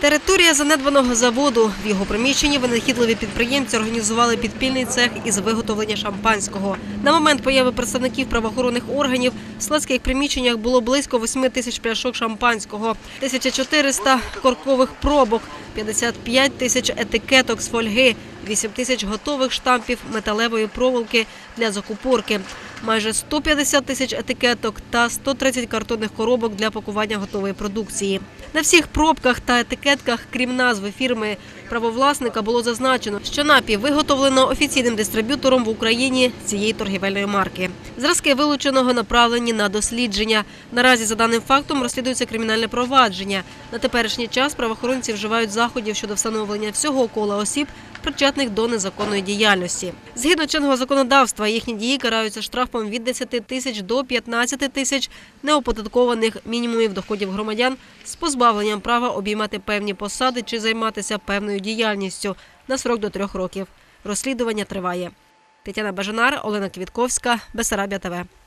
Територія занедбаного заводу. В його приміщенні винахідливі підприємці організували підпільний цех із виготовлення шампанського. На момент появи представників правоохоронних органів в складських приміщеннях було близько 8 тисяч пляшок шампанського, 1400 коркових пробок, 55 тисяч етикеток з фольги, 8 тисяч готових штампів металевої проволоки для закупорки, майже 150 тисяч етикеток та 130 картонних коробок для пакування готової продукції. На всіх пробках та етикетках, крім назви фірми правовласника, було зазначено, що напій виготовлено офіційним дистриб'ютором в Україні цієї торгівельної марки. Зразки вилученого направлені на дослідження. Наразі за даним фактом розслідується кримінальне провадження. На теперішній час правоохоронці вживають заходів щодо встановлення всього кола осіб, причетних до незаконної діяльності. Згідно чинного законодавства, їхні дії караються штрафом від 10 тисяч до 15 тисяч неоподаткованих мінімумів доходів громадян з позбавленням права обіймати певні посади чи займатися певною діяльністю на срок до трьох років. Розслідування триває. Тетяна Бажанар, Олена Квітковська, Бесарабія ТВ.